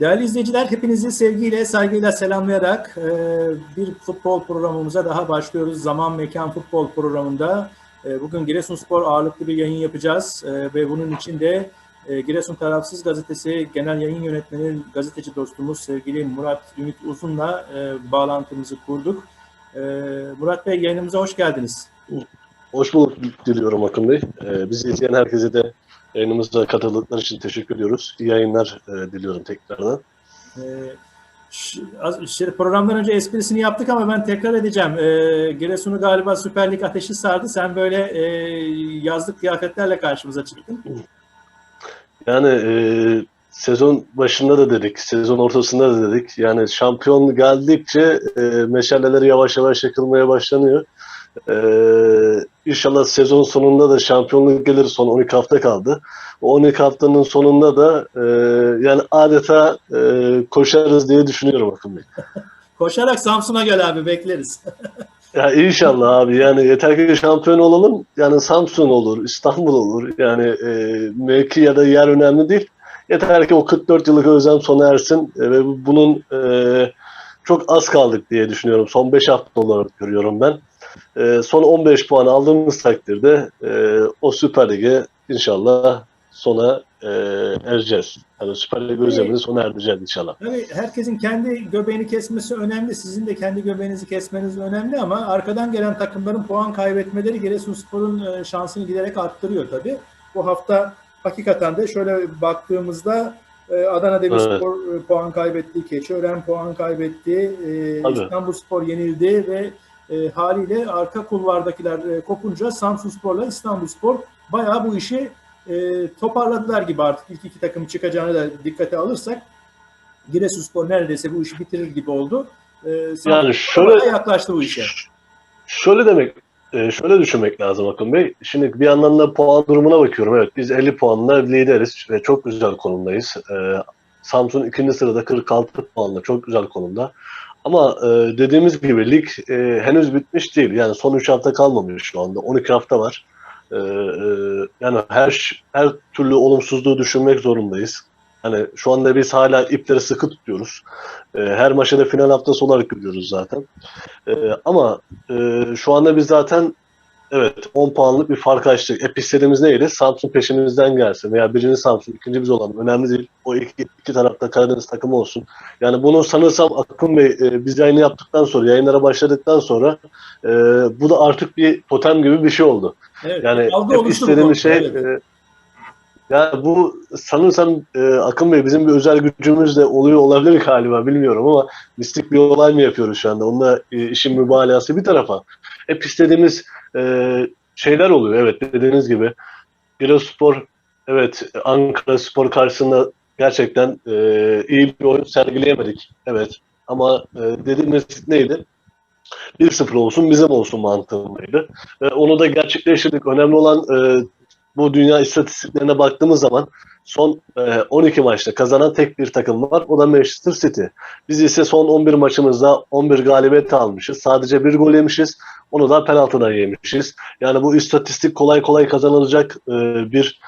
Değerli izleyiciler, hepinizi sevgiyle, saygıyla selamlayarak e, bir futbol programımıza daha başlıyoruz. Zaman Mekan Futbol programında e, bugün Giresunspor ağırlıklı bir yayın yapacağız e, ve bunun için de e, Giresun Tarafsız Gazetesi Genel Yayın Yönetmeni gazeteci dostumuz sevgili Murat Ümit Uzun'la bağlantımızı kurduk. Murat Bey yayınımıza hoş geldiniz. Hoş bulduk diliyorum Akın Bey. Ee, bizi izleyen herkese de yayınımıza katıldıkları için teşekkür ediyoruz. İyi yayınlar e, diliyorum tekrardan. Ee, ş- az- şey, programdan önce esprisini yaptık ama ben tekrar edeceğim. Ee, Giresun'u galiba Süper Lig ateşi sardı. Sen böyle e, yazlık kıyafetlerle karşımıza çıktın. Yani e, sezon başında da dedik, sezon ortasında da dedik. Yani şampiyon geldikçe e, meşaleleri yavaş yavaş yakılmaya başlanıyor. E, inşallah sezon sonunda da şampiyonluk gelir. Son 12 hafta kaldı. O 12 haftanın sonunda da e, yani adeta e, koşarız diye düşünüyorum Akın Bey. Koşarak Samsun'a gel abi bekleriz. Ya inşallah abi yani yeter ki şampiyon olalım. Yani Samsun olur, İstanbul olur. Yani e, mevki ya da yer önemli değil. Yeter ki o 44 yıllık özlem sona ersin E, ve bu- bunun e, çok az kaldık diye düşünüyorum. Son 5 hafta olarak görüyorum ben. E, son 15 puan aldığımız takdirde e, o Süper Lig'e inşallah sona e, ereceğiz. Yani Süper Lig özlemini sona erdireceğiz inşallah. Tabii herkesin kendi göbeğini kesmesi önemli. Sizin de kendi göbeğinizi kesmeniz önemli ama arkadan gelen takımların puan kaybetmeleri Giresunspor'un e, şansını giderek arttırıyor tabii. Bu hafta hakikaten de şöyle baktığımızda e, Adana Demirspor e, puan kaybetti, Keçiören puan kaybetti, Tabii. İstanbulspor yenildi ve e, haliyle arka kulvardakiler e, kopunca Samsunspor'la İstanbulspor bayağı bu işi e, toparladılar gibi artık ilk iki takım çıkacağını da dikkate alırsak Giresunspor neredeyse bu işi bitirir gibi oldu. E, Yani şöyle yaklaştı bu işe. Şöyle demek, e, şöyle düşünmek lazım Akın Bey. Şimdi bir yandan da puan durumuna bakıyorum. Evet biz 50 puanla lideriz ve çok güzel konumdayız. E, Samsun ikinci sırada 46 puanla çok güzel konumda. Ama e, dediğimiz gibi lig e, henüz bitmiş değil. Yani son 3 hafta kalmamış şu anda. 12 hafta var. E, e, yani her her türlü olumsuzluğu düşünmek zorundayız. Hani şu anda biz hala ipleri sıkı tutuyoruz. E, her maçı da final haftası olarak görüyoruz zaten. E, ama ee, şu anda biz zaten evet 10 puanlık bir fark açtık. Hep istediğimiz neydi? Samsun peşimizden gelsin veya birinci Samsun, ikinci biz olalım. Önemli değil. O iki, iki tarafta Karadeniz takımı olsun. Yani bunu sanırsam Akın Bey e, biz yayını yaptıktan sonra, yayınlara başladıktan sonra e, bu da artık bir totem gibi bir şey oldu. Evet, Yani hep istediğimiz şey evet. e, ya bu sanırsam e, Akın Bey bizim bir özel gücümüz de oluyor olabilir galiba bilmiyorum ama mistik bir olay mı yapıyoruz şu anda? Onunla e, işin mübalağası bir tarafa. Hep istediğimiz e, şeyler oluyor evet dediğiniz gibi. Giresunspor evet Ankara Spor karşısında gerçekten e, iyi bir oyun sergileyemedik. Evet ama e, dediğimiz neydi? 1-0 olsun bizim olsun mantığındaydı. Ve onu da gerçekleştirdik. Önemli olan e, bu dünya istatistiklerine baktığımız zaman son e, 12 maçta kazanan tek bir takım var. O da Manchester City. Biz ise son 11 maçımızda 11 galibiyet almışız. Sadece bir gol yemişiz. Onu da penaltıdan yemişiz. Yani bu istatistik kolay kolay kazanılacak e, bir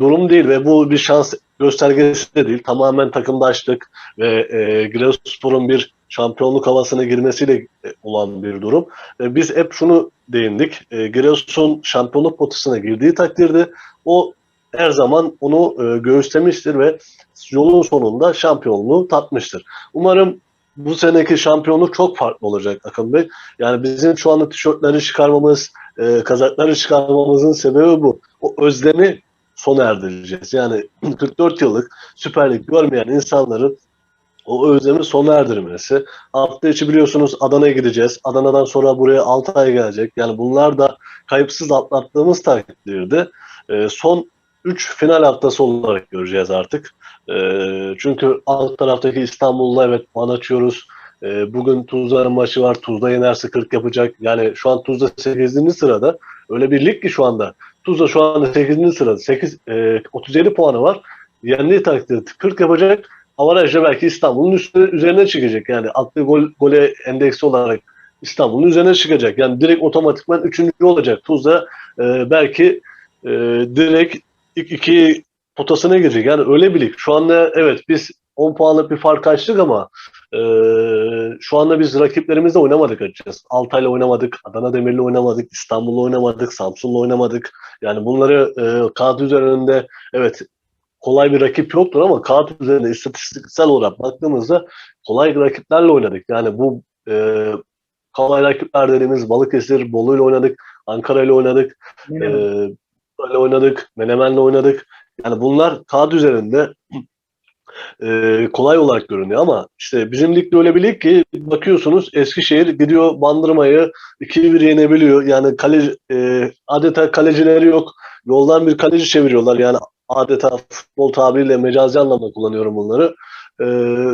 durum değil ve bu bir şans göstergesi de değil. Tamamen takımdaşlık ve e, Giresunspor'un bir şampiyonluk havasına girmesiyle e, olan bir durum. E, biz hep şunu değindik. E, Giresun şampiyonluk potasına girdiği takdirde o her zaman onu e, göğüslemiştir ve yolun sonunda şampiyonluğu tatmıştır. Umarım bu seneki şampiyonluk çok farklı olacak Akın Bey. Yani bizim şu anda tişörtleri çıkarmamız, e, kazakları çıkarmamızın sebebi bu. O özlemi sona erdireceğiz. Yani 44 yıllık Süper Lig görmeyen insanların o özlemi sona erdirmesi. Hafta içi biliyorsunuz Adana'ya gideceğiz. Adana'dan sonra buraya Altay gelecek. Yani bunlar da kayıpsız atlattığımız takdirde e, son 3 final haftası olarak göreceğiz artık. E, çünkü alt taraftaki İstanbul'la evet puan açıyoruz. E, bugün Tuzla'nın maçı var. Tuzla yenerse 40 yapacak. Yani şu an Tuzla 8. sırada. Öyle bir lig ki şu anda. Tuzla şu anda 8. sırada. 8, e, 37 puanı var. Yendiği takdirde 40 yapacak. Avarajda belki İstanbul'un üzerine çıkacak. Yani attığı gol, gole endeksi olarak İstanbul'un üzerine çıkacak. Yani direkt otomatikman üçüncü olacak. Tuzla e, belki e, direkt ilk iki potasına girecek. Yani öyle bir. Şu anda evet biz 10 puanlık bir fark açtık ama e, şu anda biz rakiplerimizle oynamadık açıkçası. Altay'la oynamadık, Adana Demir'le oynamadık, İstanbul'la oynamadık, Samsun'la oynamadık. Yani bunları e, kağıt üzerinde evet kolay bir rakip yoktur ama kağıt üzerinde istatistiksel olarak baktığımızda kolay rakiplerle oynadık. Yani bu e, kolay rakipler dediğimiz Balıkesir, Bolu ile oynadık, Ankara ile oynadık, e, ile oynadık, Menemen'le oynadık. Yani bunlar kağıt üzerinde e, kolay olarak görünüyor ama işte bizim ligde öyle bir lig ki bakıyorsunuz Eskişehir gidiyor Bandırma'yı 2-1 yenebiliyor. Yani kaleci, e, adeta kalecileri yok. Yoldan bir kaleci çeviriyorlar. Yani adeta futbol tabiriyle mecazi anlamda kullanıyorum bunları. E,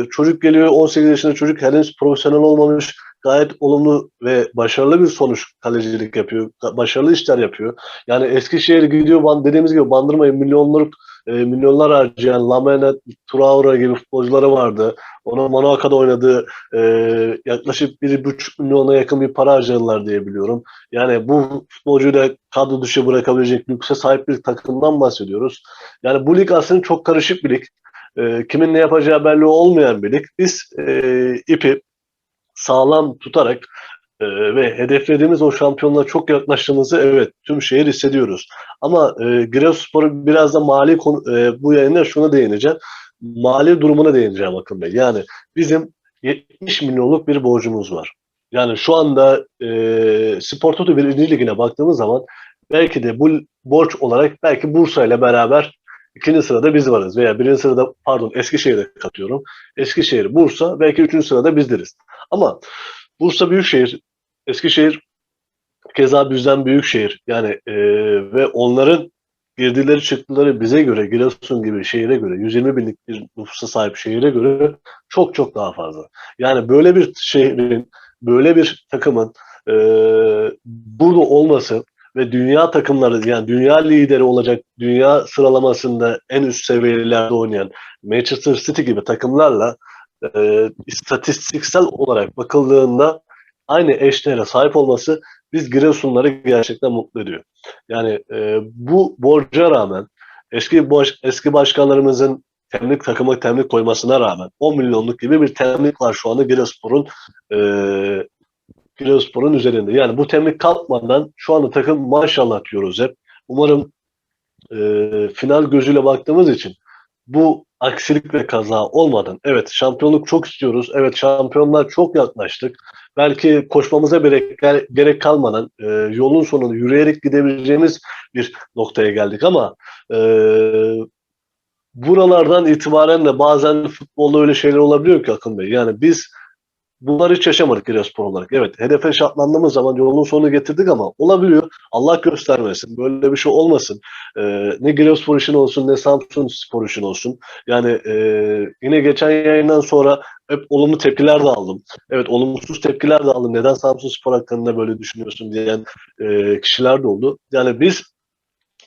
çocuk geliyor 18 yaşında çocuk henüz profesyonel olmamış. Gayet olumlu ve başarılı bir sonuç kalecilik yapıyor. Başarılı işler yapıyor. Yani Eskişehir gidiyor dediğimiz gibi Bandırma'yı milyonluk e, milyonlar harcayan Lamine Traore gibi futbolcuları vardı. Onun Monaco'da oynadığı e, yaklaşık 1,5 milyona yakın bir para harcadılar diye biliyorum. Yani bu futbolcuyu da kadro dışı bırakabilecek lükse sahip bir takımdan bahsediyoruz. Yani bu lig aslında çok karışık bir lig. E, kimin ne yapacağı belli olmayan bir lig. Biz e, ipi sağlam tutarak e, ve hedeflediğimiz o şampiyonluğa çok yaklaştığımızı evet tüm şehir hissediyoruz. Ama e, Giresunspor'u biraz da mali konu, e, bu yayında şuna değineceğim. Mali durumuna değineceğim Akın Bey. Yani bizim 70 milyonluk bir borcumuz var. Yani şu anda e, Spor Toto 1. Ligi'ne baktığımız zaman belki de bu borç olarak belki Bursa ile beraber ikinci sırada biz varız veya birinci sırada pardon Eskişehir'e katıyorum. Eskişehir, Bursa belki üçüncü sırada bizleriz. Ama Bursa Büyükşehir, Eskişehir keza bizden büyük şehir. Yani e, ve onların girdileri çıktıları bize göre Giresun gibi şehire göre 120 binlik bir nüfusa sahip şehire göre çok çok daha fazla. Yani böyle bir şehrin, böyle bir takımın e, burada olması ve dünya takımları yani dünya lideri olacak dünya sıralamasında en üst seviyelerde oynayan Manchester City gibi takımlarla e, istatistiksel olarak bakıldığında aynı eşdeğere sahip olması biz Giresunları gerçekten mutlu ediyor. Yani e, bu borca rağmen eski baş, eski başkanlarımızın temlik takıma temlik koymasına rağmen 10 milyonluk gibi bir temlik var şu anda Giresunspor'un e, Giresunspor'un üzerinde. Yani bu temlik kalkmadan şu anda takım maşallah diyoruz hep. Umarım e, final gözüyle baktığımız için bu aksilik ve kaza olmadan evet şampiyonluk çok istiyoruz. Evet şampiyonlar çok yaklaştık. Belki koşmamıza gerek, gerek kalmadan e, yolun sonunu yürüyerek gidebileceğimiz bir noktaya geldik ama e, buralardan itibaren de bazen futbolda öyle şeyler olabiliyor ki Akın Bey. Yani biz Bunları hiç yaşamadık Giresunspor olarak. Evet hedefe şartlandığımız zaman yolun sonunu getirdik ama olabiliyor. Allah göstermesin. Böyle bir şey olmasın. Ee, ne Giresunspor için olsun ne Samsun Spor için olsun. Yani e, yine geçen yayından sonra hep olumlu tepkiler de aldım. Evet olumsuz tepkiler de aldım. Neden Samsun Spor hakkında böyle düşünüyorsun diyen e, kişiler de oldu. Yani biz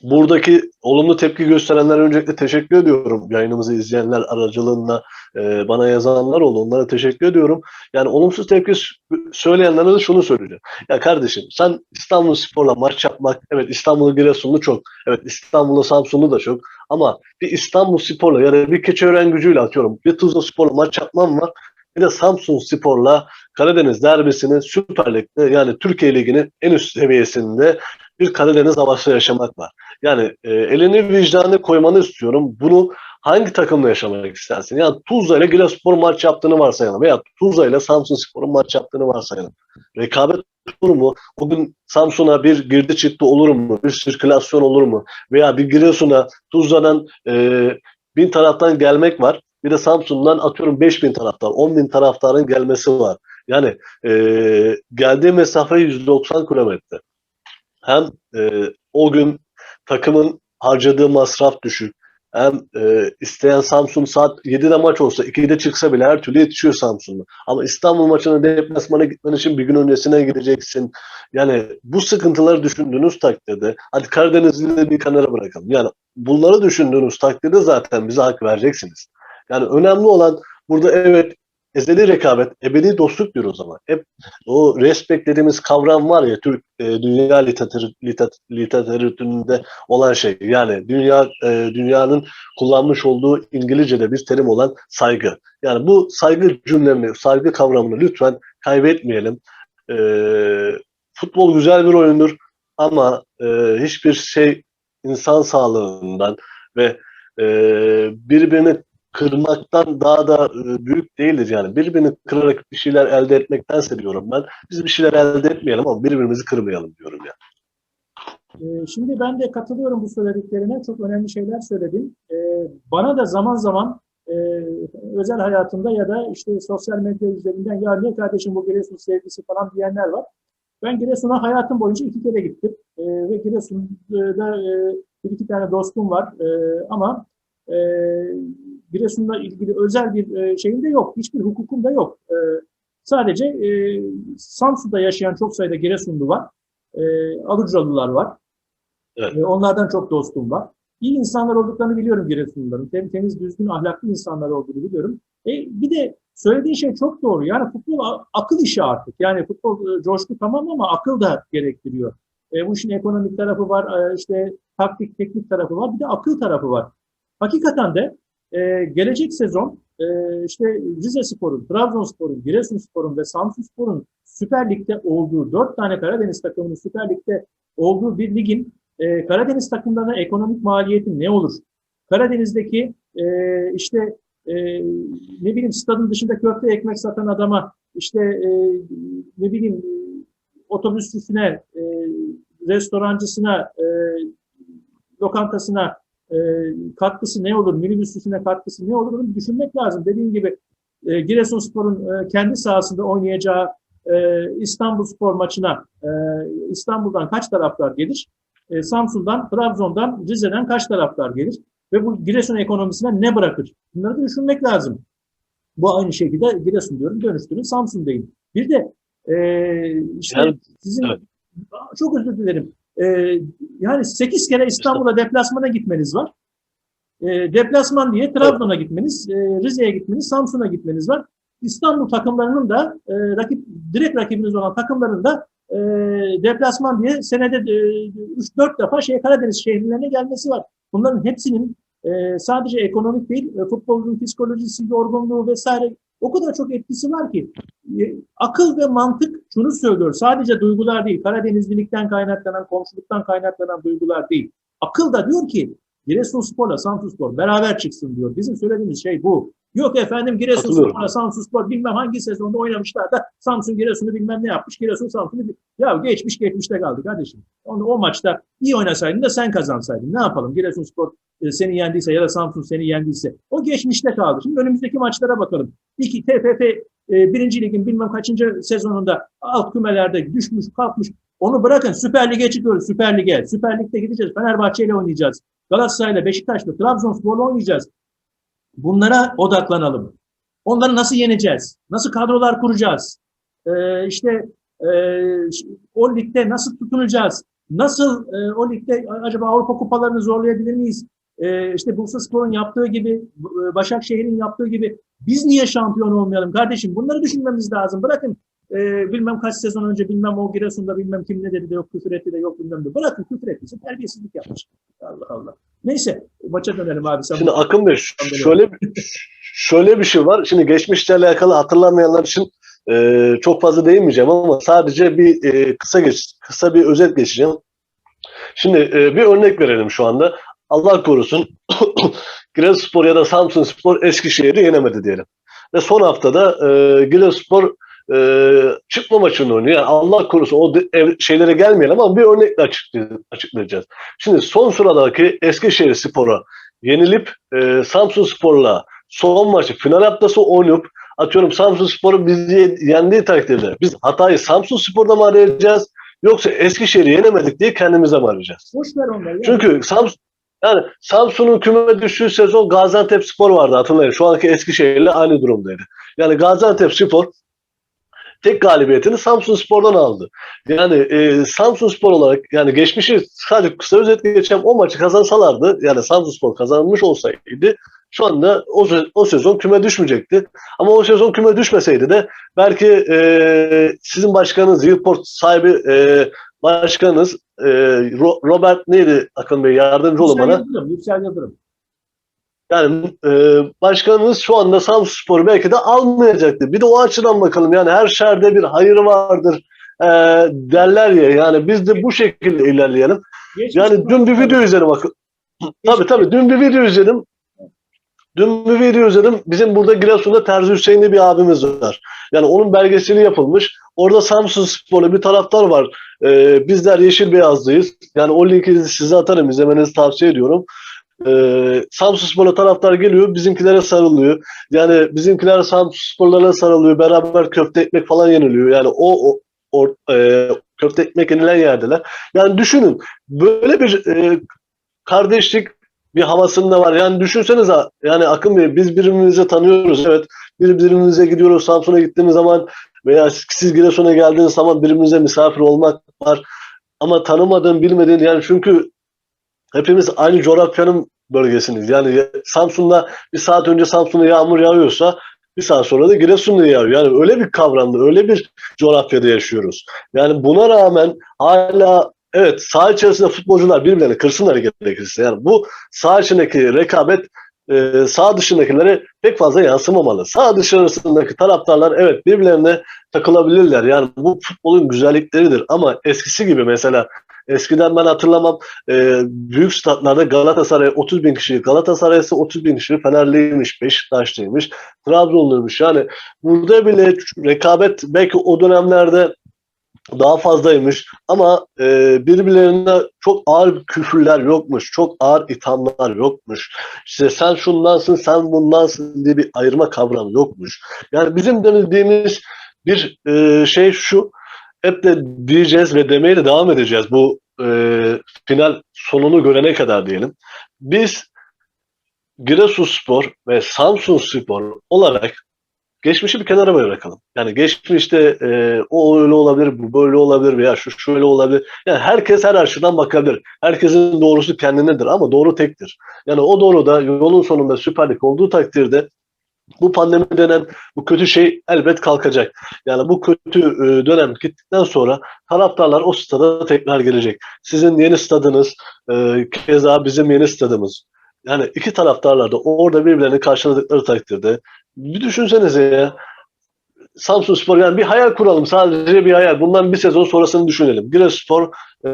buradaki olumlu tepki gösterenlere öncelikle teşekkür ediyorum. Yayınımızı izleyenler aracılığında e, bana yazanlar oldu. Onlara teşekkür ediyorum. Yani olumsuz tepki söyleyenlere de şunu söyleyeceğim. Ya kardeşim sen İstanbul Spor'la maç yapmak, evet İstanbul Giresunlu çok, evet İstanbul'la Samsunlu da çok ama bir İstanbul Spor'la ya da bir Keçiören gücüyle atıyorum. Bir Tuzla Spor'la maç yapmam var. Bir de Samsun Spor'la Karadeniz derbisini Süper Lig'de yani Türkiye Ligi'nin en üst seviyesinde bir Karadeniz havası yaşamak var. Yani e, elini vicdanı koymanı istiyorum. Bunu hangi takımla yaşamak istersin? Yani Tuzla ile Giresunspor maç yaptığını varsayalım veya Tuzla ile Samsun Spor'un maç yaptığını varsayalım. Rekabet olur mu? Bugün Samsun'a bir girdi çıktı olur mu? Bir sirkülasyon olur mu? Veya bir Giresun'a Tuzla'dan e, bin taraftan gelmek var. Bir de Samsun'dan atıyorum 5 bin taraftar, 10 bin taraftarın gelmesi var. Yani e, geldiği mesafe 190 kilometre. Hem e, o gün takımın harcadığı masraf düşük. Hem e, isteyen Samsun saat 7'de maç olsa 2'de çıksa bile her türlü yetişiyor Samsun'da. Ama İstanbul maçına deplasmana gitmen için bir gün öncesine gideceksin. Yani bu sıkıntıları düşündüğünüz takdirde hadi Karadeniz'i de bir kenara bırakalım. Yani bunları düşündüğünüz takdirde zaten bize hak vereceksiniz. Yani önemli olan burada evet ezeli rekabet, ebedi dostluk diyoruz ama. Hep o respect dediğimiz kavram var ya Türk e, dünya literatür, literat- literatüründe olan şey. Yani dünya e, dünyanın kullanmış olduğu İngilizce'de bir terim olan saygı. Yani bu saygı cümlemi, saygı kavramını lütfen kaybetmeyelim. E, futbol güzel bir oyundur ama e, hiçbir şey insan sağlığından ve e, birbirini kırmaktan daha da e, büyük değildir yani. Birbirini kırarak bir şeyler elde etmektense diyorum ben. Biz bir şeyler elde etmeyelim ama birbirimizi kırmayalım diyorum ya. Ee, Şimdi ben de katılıyorum bu söylediklerine. Çok önemli şeyler söyledin. Ee, Bana da zaman zaman e, özel hayatımda ya da işte sosyal medya üzerinden ya ne kardeşim bu Giresun sevgisi falan diyenler var. Ben Giresun'a hayatım boyunca iki kere gittim. Ee, Ve Giresun'da e, bir iki tane dostum var. Ama e, Giresun'la ilgili özel bir e, şeyim de yok. Hiçbir hukukum da yok. Ee, Sadece e, Samsun'da yaşayan çok sayıda Giresunlu var. E, Alucralılar var. Evet. E, onlardan çok dostum var. İyi insanlar olduklarını biliyorum Giresunluların. Tem, temiz, düzgün, ahlaklı insanlar olduğunu biliyorum. E, bir de söylediğin şey çok doğru. Yani futbol akıl işi artık. Yani futbol e, coşku tamam ama akıl da gerektiriyor. E, bu işin ekonomik tarafı var, e, işte taktik, teknik tarafı var. Bir de akıl tarafı var. Hakikaten de e, gelecek sezon e, işte Rize Spor'un, Trabzonspor'un, Giresunspor'un ve Samsunspor'un Süper Lig'de olduğu, dört tane Karadeniz takımının Süper Lig'de olduğu bir ligin e, Karadeniz takımlarına ekonomik maliyeti ne olur? Karadeniz'deki e, işte e, ne bileyim stadın dışında köfte ekmek satan adama işte e, ne bileyim otobüsçüsüne, e, restorancısına, e, lokantasına e, katkısı ne olur, minibüsçüsüne katkısı ne olur onu düşünmek lazım. Dediğim gibi e, Giresunspor'un e, kendi sahasında oynayacağı e, İstanbul Spor maçına e, İstanbul'dan kaç taraftar gelir? E, Samsun'dan, Trabzon'dan, Rize'den kaç taraftar gelir? Ve bu Giresun ekonomisine ne bırakır? Bunları da düşünmek lazım. Bu aynı şekilde Giresun diyorum, dönüştürün Samsun değil. Bir de e, işte Yani, sizin evet. çok özür dilerim. E, yani 8 kere İstanbul'a deplasmana gitmeniz var. E, deplasman diye Trabzon'a gitmeniz, e, Rize'ye gitmeniz, Samsun'a gitmeniz var. İstanbul takımlarının da e, rakip direkt rakibiniz olan takımların da e, deplasman diye senede e, 3-4 defa şey Karadeniz şehirlerine gelmesi var. Bunların hepsinin e, sadece ekonomik değil, e, futbolun psikolojisi, yorgunluğu vesaire o kadar çok etkisi var ki e, akıl ve mantık şunu söylüyor. Sadece duygular değil, Karadenizlilikten kaynaklanan, komşuluktan kaynaklanan duygular değil. Akıl da diyor ki Giresunspor'la Samsunspor beraber çıksın diyor. Bizim söylediğimiz şey bu. Yok efendim Giresunspor'la. Samsunspor bilmem hangi sezonda oynamışlar da Samsun Giresun'u bilmem ne yapmış. Giresun Samsun'u ya geçmiş geçmişte kaldı kardeşim. Onu, o maçta iyi oynasaydın da sen kazansaydın. Ne yapalım? Giresunspor e, seni yendiyse ya da Samsun seni yendiyse. O geçmişte kaldı. Şimdi önümüzdeki maçlara bakalım. İki TFF e, birinci ligin bilmem kaçıncı sezonunda alt kümelerde düşmüş kalkmış. Onu bırakın Süper Lig'e çıkıyoruz. Süper Lig'e. Süper Lig'de gideceğiz. Fenerbahçe ile oynayacağız. Galatasaray'la, Beşiktaş'la, Trabzonspor'la oynayacağız. Bunlara odaklanalım. Onları nasıl yeneceğiz? Nasıl kadrolar kuracağız? Ee, işte e, o ligde nasıl tutunacağız? Nasıl e, o ligde acaba Avrupa kupalarını zorlayabilir miyiz? E, işte Bursaspor'un yaptığı gibi, e, Başakşehir'in yaptığı gibi biz niye şampiyon olmayalım kardeşim? Bunları düşünmemiz lazım. Bırakın e, bilmem kaç sezon önce bilmem o Giresun'da bilmem kim ne dedi de yok küfür etti de yok bilmem de. Bırakın küfür ettiyse terbiyesizlik yapmış. Allah Allah. Neyse maça dönelim abi. Sen Şimdi Akın Bey şöyle şöyle bir şey var. Şimdi geçmişle alakalı hatırlamayanlar için e, çok fazla değinmeyeceğim ama sadece bir e, kısa geç kısa bir özet geçeceğim. Şimdi e, bir örnek verelim şu anda. Allah korusun Giresunspor ya da Samsunspor Eskişehir'i yenemedi diyelim. Ve son haftada e, Giresunspor e, çıkma maçını oynuyor. Yani Allah korusun o de- ev- şeylere gelmeyelim ama bir örnekle açıklay- açıklayacağız. Şimdi son sıradaki Eskişehir Spor'a yenilip e, Samsun Spor'la son maçı final haftası oynayıp atıyorum Samsun Spor'u bizi yendiği takdirde biz hatayı Samsun Spor'da mı arayacağız yoksa Eskişehir'i yenemedik diye kendimize mi arayacağız? boş ver onları. Çünkü Samsun yani Samsun'un küme düştüğü sezon Gaziantep Spor vardı hatırlayın. Şu anki Eskişehir'le aynı durumdaydı. Yani Gaziantep Spor tek galibiyetini Samsun Spor'dan aldı. Yani e, Samsun Spor olarak yani geçmişi sadece kısa özet geçeceğim o maçı kazansalardı yani Samsun Spor kazanmış olsaydı şu anda o, o sezon küme düşmeyecekti. Ama o sezon küme düşmeseydi de belki e, sizin başkanınız, Yılport sahibi e, başkanınız e, Robert neydi Akın Bey yardımcı olun bana. Yıldırım, Yüksel Yıldırım. Yani e, başkanımız şu anda Samsun Spor'u belki de almayacaktı. Bir de o açıdan bakalım. Yani her şerde bir hayır vardır e, derler ya. Yani biz de bu şekilde ilerleyelim. Geçmiş Yani dün bir video izledim. Bak. Tabii tabii dün bir video izledim. Dün bir video izledim. Bizim burada Giresun'da Terzi Hüseyin'li bir abimiz var. Yani onun belgeseli yapılmış. Orada Samsun Spor'lu bir taraftar var. Ee, bizler yeşil beyazlıyız. Yani o linki size atarım. izlemenizi tavsiye ediyorum. Ee, Samsun Spor'la taraftar geliyor. Bizimkilere sarılıyor. Yani bizimkiler Samsun Spor'lara sarılıyor. Beraber köfte ekmek falan yeniliyor. Yani o, o, o e, köfte ekmek yenilen yerdeler. Yani düşünün. Böyle bir e, kardeşlik bir havasında var. Yani düşünsenize yani Akın Bey biz birbirimizi tanıyoruz. Evet birbirimize gidiyoruz. Samsun'a gittiğimiz zaman veya siz Giresun'a geldiğiniz zaman birbirimize misafir olmak var. Ama tanımadığın, bilmediğin yani çünkü hepimiz aynı coğrafyanın bölgesiniz. Yani Samsun'da bir saat önce Samsun'da yağmur yağıyorsa bir saat sonra da Giresun'da yağıyor. Yani öyle bir kavramda, öyle bir coğrafyada yaşıyoruz. Yani buna rağmen hala evet saha içerisinde futbolcular birbirlerini kırsınlar gerekirse. Yani bu saha içindeki rekabet e, sağ dışındakilere pek fazla yansımamalı. Sağ dışarısındaki taraftarlar evet birbirlerine takılabilirler. Yani bu futbolun güzellikleridir ama eskisi gibi mesela eskiden ben hatırlamam e, büyük statlarda Galatasaray 30 bin kişi, Galatasaray'sı 30 bin kişi, Fenerliymiş, Beşiktaşlıymış, Trabzonluymuş. Yani burada bile rekabet belki o dönemlerde daha fazlaymış ama e, birbirlerine çok ağır küfürler yokmuş, çok ağır ithamlar yokmuş. İşte sen şundansın, sen bundansın diye bir ayırma kavramı yokmuş. Yani bizim denildiğimiz bir e, şey şu, hep de diyeceğiz ve demeye de devam edeceğiz bu e, final sonunu görene kadar diyelim. Biz Giresunspor ve Samsun Spor olarak geçmişi bir kenara bırakalım. Yani geçmişte e, o öyle olabilir, bu böyle olabilir veya şu şöyle olabilir. Yani herkes her açıdan bakabilir. Herkesin doğrusu kendindedir ama doğru tektir. Yani o doğru da yolun sonunda Süper Lig olduğu takdirde bu pandemi denen bu kötü şey elbet kalkacak. Yani bu kötü e, dönem gittikten sonra taraftarlar o stada tekrar gelecek. Sizin yeni stadınız, e, keza bizim yeni stadımız. Yani iki taraftarlar da orada birbirlerini karşıladıkları takdirde bir düşünsenize ya. Samsun Spor yani bir hayal kuralım sadece bir hayal. Bundan bir sezon sonrasını düşünelim. Giresunspor e,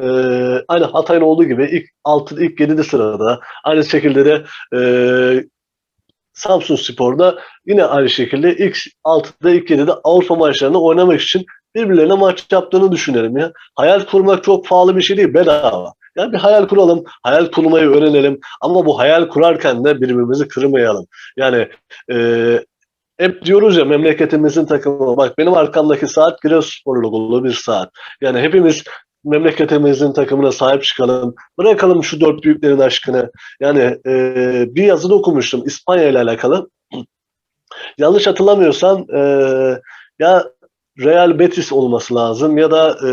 aynı Hatay'ın olduğu gibi ilk 6 ilk 7'de sırada. Aynı şekilde de e, Samsun Spor'da yine aynı şekilde ilk 6'da ilk 7'de Avrupa maçlarını oynamak için birbirlerine maç yaptığını düşünelim ya. Hayal kurmak çok pahalı bir şey değil, bedava. Yani bir hayal kuralım, hayal kurmayı öğrenelim ama bu hayal kurarken de birbirimizi kırmayalım. Yani e, hep diyoruz ya memleketimizin takımı. Bak benim arkamdaki saat Giresunspor logolu bir saat. Yani hepimiz memleketimizin takımına sahip çıkalım. Bırakalım şu dört büyüklerin aşkını. Yani e, bir yazıda okumuştum İspanya ile alakalı. Yanlış hatırlamıyorsam e, ya Real Betis olması lazım ya da e,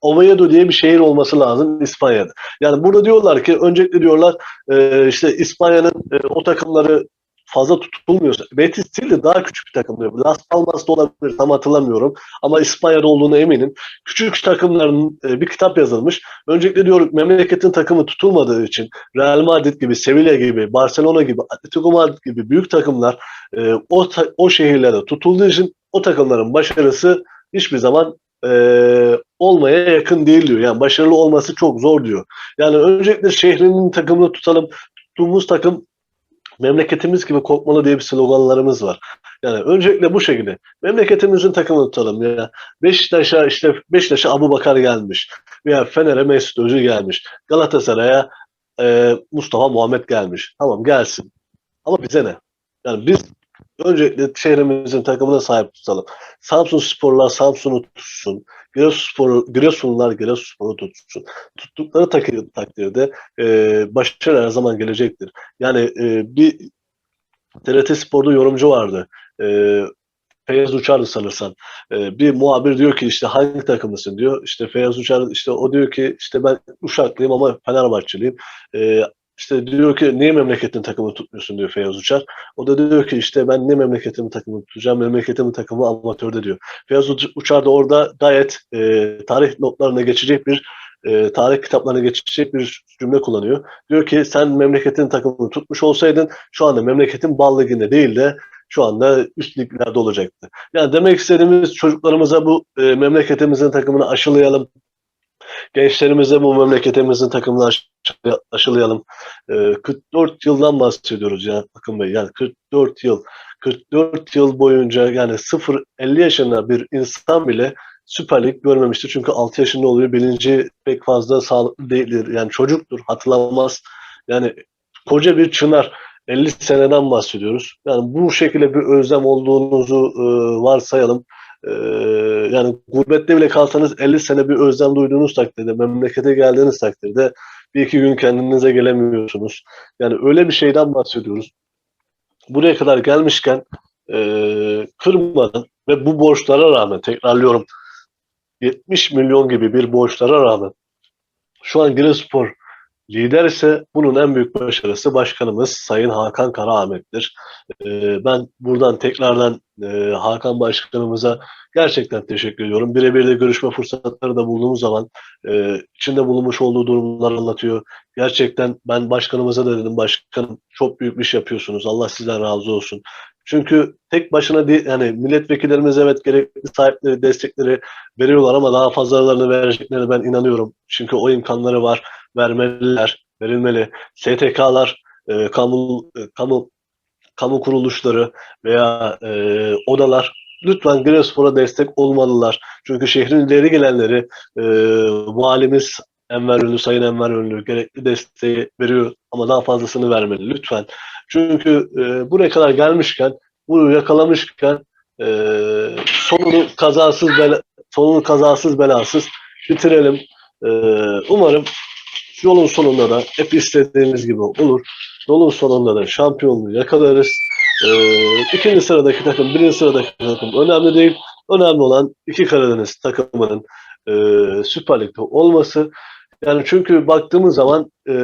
Oviedo diye bir şehir olması lazım İspanya'da. Yani burada diyorlar ki öncelikle diyorlar e, işte İspanya'nın e, o takımları fazla tutulmuyorsa Betis değil de daha küçük bir takım diyor. Las Palmas da olabilir tam hatırlamıyorum ama İspanya'da olduğuna eminim. Küçük takımların e, bir kitap yazılmış. Öncelikle diyor memleketin takımı tutulmadığı için Real Madrid gibi, Sevilla gibi, Barcelona gibi, Atletico Madrid gibi büyük takımlar e, o o şehirlerde tutulduğu için o takımların başarısı hiçbir zaman e, olmaya yakın değil diyor. Yani başarılı olması çok zor diyor. Yani öncelikle şehrinin takımını tutalım. Tuttuğumuz takım memleketimiz gibi korkmalı diye bir sloganlarımız var. Yani öncelikle bu şekilde memleketimizin takımını tutalım ya. Beşiktaş'a işte Beşiktaş'a Abu Bakar gelmiş veya Fener'e Mesut Özil gelmiş. Galatasaray'a e, Mustafa Muhammed gelmiş. Tamam gelsin. Ama bize ne? Yani biz öncelikle şehrimizin takımına sahip tutalım. Samsun Sporlar Samsun'u tutsun. Giresunspor, Giresunlar Giresunspor'u tutsun. Tuttukları takdir, takdirde e, başarı her zaman gelecektir. Yani e, bir TRT Spor'da yorumcu vardı. E, Feyyaz Uçar'dı sanırsan. E, bir muhabir diyor ki işte hangi takımlısın diyor. İşte Feyyaz Uçar işte o diyor ki işte ben Uşaklıyım ama Fenerbahçeliyim. E, işte diyor ki niye memleketin takımını tutmuyorsun diyor Feyyaz Uçar. O da diyor ki işte ben ne memleketimin takımını tutacağım, memleketimin takımı amatörde diyor. Feyyaz Uçar da orada gayet e, tarih notlarına geçecek bir e, tarih kitaplarına geçecek bir cümle kullanıyor. Diyor ki sen memleketin takımını tutmuş olsaydın şu anda memleketin bal liginde değil de şu anda üst liglerde olacaktı. Yani demek istediğimiz çocuklarımıza bu e, memleketimizin takımını aşılayalım. Gençlerimize bu memleketimizin takımını aş- aşılayalım. E, 44 yıldan bahsediyoruz ya Akın Bey. Yani 44 yıl. 44 yıl boyunca yani 0-50 yaşında bir insan bile Süper Lig görmemiştir. Çünkü 6 yaşında oluyor. Bilinci pek fazla sağlıklı değildir. Yani çocuktur. Hatırlamaz. Yani koca bir çınar. 50 seneden bahsediyoruz. Yani bu şekilde bir özlem olduğunuzu e, varsayalım. E, yani gurbette bile kalsanız 50 sene bir özlem duyduğunuz takdirde, memlekete geldiğiniz takdirde bir iki gün kendinize gelemiyorsunuz. Yani öyle bir şeyden bahsediyoruz. Buraya kadar gelmişken e, kırmadan ve bu borçlara rağmen tekrarlıyorum 70 milyon gibi bir borçlara rağmen şu an Giresunspor lider ise bunun en büyük başarısı başkanımız Sayın Hakan Karaahmet'tir. Ee, ben buradan tekrardan e, Hakan Başkanımıza gerçekten teşekkür ediyorum. Birebir de görüşme fırsatları da bulduğumuz zaman e, içinde bulunmuş olduğu durumları anlatıyor. Gerçekten ben başkanımıza da dedim başkanım çok büyük bir iş yapıyorsunuz. Allah sizden razı olsun. Çünkü tek başına değil, yani milletvekillerimiz evet gerekli sahipleri, destekleri veriyorlar ama daha fazlalarını vereceklerine ben inanıyorum. Çünkü o imkanları var, vermeliler, verilmeli. STK'lar, e, kamu, e, kamu, kamu kuruluşları veya e, odalar lütfen Giresunspor'a destek olmalılar. Çünkü şehrin ileri gelenleri, e, valimiz Enver Ünlü, Sayın Enver Ünlü gerekli desteği veriyor ama daha fazlasını vermeli lütfen. Çünkü e, buraya kadar gelmişken, bunu yakalamışken e, sonunu kazasız bela, sonunu kazasız belasız bitirelim. E, umarım yolun sonunda da hep istediğimiz gibi olur. Yolun sonunda da şampiyonluğu yakalarız. E, ikinci sıradaki takım, birinci sıradaki takım önemli değil. Önemli olan iki Karadeniz takımının e, Süper Lig'de olması. Yani çünkü baktığımız zaman e,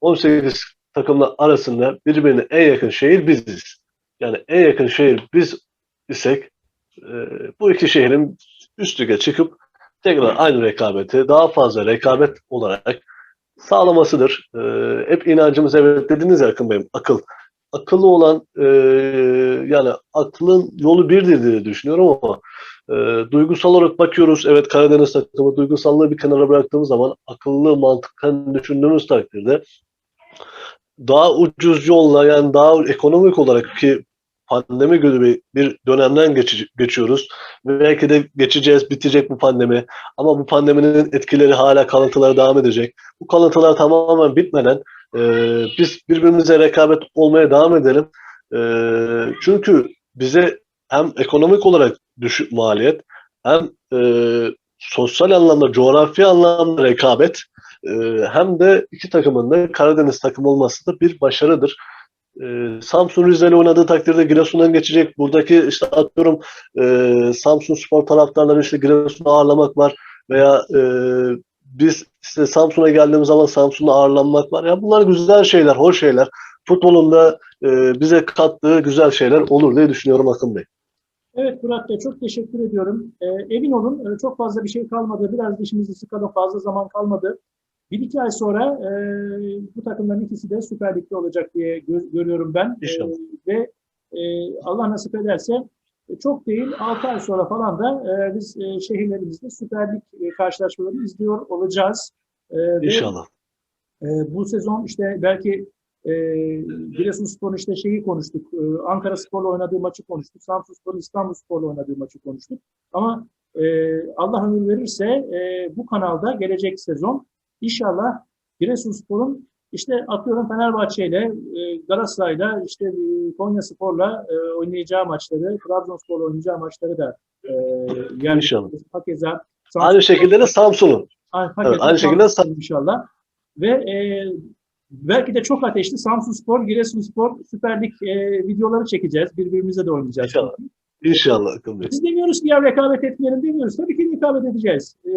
18 takımlar arasında birbirine en yakın şehir biziz. Yani en yakın şehir biz isek e, bu iki şehrin üst çıkıp tekrar aynı rekabeti daha fazla rekabet olarak sağlamasıdır. E, hep inancımız evet dediniz ya Akın Bey'im akıl. Akıllı olan e, yani aklın yolu birdir diye düşünüyorum ama e, duygusal olarak bakıyoruz. Evet Karadeniz takımı duygusallığı bir kenara bıraktığımız zaman akıllı mantıken düşündüğümüz takdirde daha ucuz yolla yani daha ekonomik olarak ki pandemi gibi bir, dönemden geçi- geçiyoruz. Belki de geçeceğiz, bitecek bu pandemi. Ama bu pandeminin etkileri hala kalıntıları devam edecek. Bu kalıntılar tamamen bitmeden e, biz birbirimize rekabet olmaya devam edelim. E, çünkü bize hem ekonomik olarak düşük maliyet hem e, sosyal anlamda, coğrafi anlamda rekabet e, hem de iki takımın da Karadeniz takımı olması da bir başarıdır. E, Samsun Rize'yle oynadığı takdirde Giresun'dan geçecek. Buradaki işte atıyorum e, Samsun spor taraftarları işte Giresun'u ağırlamak var veya e, biz işte Samsun'a geldiğimiz zaman Samsun'u ağırlanmak var. Ya bunlar güzel şeyler, hoş şeyler. Futbolun da e, bize kattığı güzel şeyler olur diye düşünüyorum Akın Bey. Evet Murat Bey çok teşekkür ediyorum. Ee, emin olun e, çok fazla bir şey kalmadı. Biraz dişimizi sıkalım fazla zaman kalmadı. Bir iki ay sonra e, bu takımların ikisi de Süper Lig'de olacak diye gö- görüyorum ben. İnşallah. E, ve e, Allah nasip ederse e, çok değil 6 ay sonra falan da e, biz e, şehirlerimizde Süper Lig e, karşılaşmalarını izliyor olacağız. E, ve, İnşallah. e, bu sezon işte belki e, Giresunspor'un işte şeyi konuştuk. E, Ankara Spor'la oynadığı maçı konuştuk. Samsunspor'un İstanbul Spor'la oynadığı maçı konuştuk. Ama e, Allah ömür verirse e, bu kanalda gelecek sezon inşallah Giresunspor'un işte atıyorum Fenerbahçe ile e, Galatasaray'la işte e, Konya Spor'la e, oynayacağı maçları, Trabzonspor'la oynayacağı maçları da e, yani İnşallah. hakeza Aynı şekilde de Samsun'un. Aynı, Evet, aynı şekilde Samsun inşallah. Ve e, belki de çok ateşli Samsunspor, Giresunspor Süper Lig e, videoları çekeceğiz. Birbirimize de oynayacağız. İnşallah. İnşallah. Biz demiyoruz ki ya rekabet etmeyelim demiyoruz. Tabii ki rekabet edeceğiz. Ee,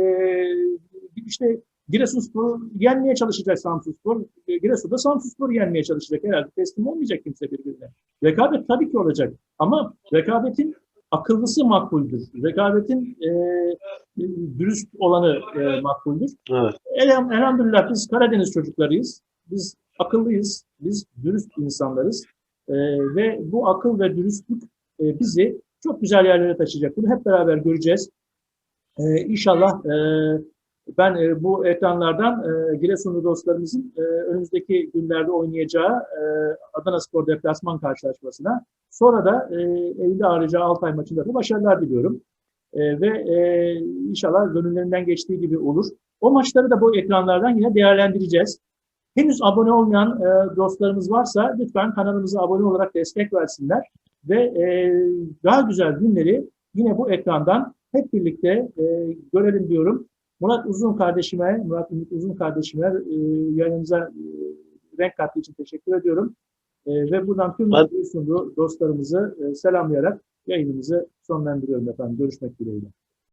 işte Giresunspor'u yenmeye çalışacak Samsunspor. Ee, Giresun'da Samsunspor'u yenmeye çalışacak. Herhalde teslim olmayacak kimse birbirine. Rekabet tabii ki olacak. Ama rekabetin akıllısı makbuldür. Rekabetin e, dürüst olanı e, makbuldür. Evet. Elham, elhamdülillah biz Karadeniz çocuklarıyız. Biz akıllıyız. Biz dürüst insanlarız. Ee, ve bu akıl ve dürüstlük e, bizi çok güzel yerlere taşıyacak. Bunu hep beraber göreceğiz. Ee, inşallah e, ben e, bu ekranlardan e, Giresunlu dostlarımızın e, önümüzdeki günlerde oynayacağı e, Adana Spor deplasman karşılaşmasına sonra da e, evinde ağırlayacağı Altay maçında da başarılar diliyorum. E, ve e, inşallah gönüllerinden geçtiği gibi olur. O maçları da bu ekranlardan yine değerlendireceğiz. Henüz abone olmayan e, dostlarımız varsa lütfen kanalımıza abone olarak destek versinler ve e, daha güzel günleri yine bu ekrandan hep birlikte e, görelim diyorum. Murat Uzun kardeşime, Murat Ümit Uzun kardeşime e, yayınımıza e, renk kattığı için teşekkür ediyorum. E, ve buradan tüm sunduğu dostlarımızı e, selamlayarak yayınımızı sonlandırıyorum efendim. Görüşmek dileğiyle.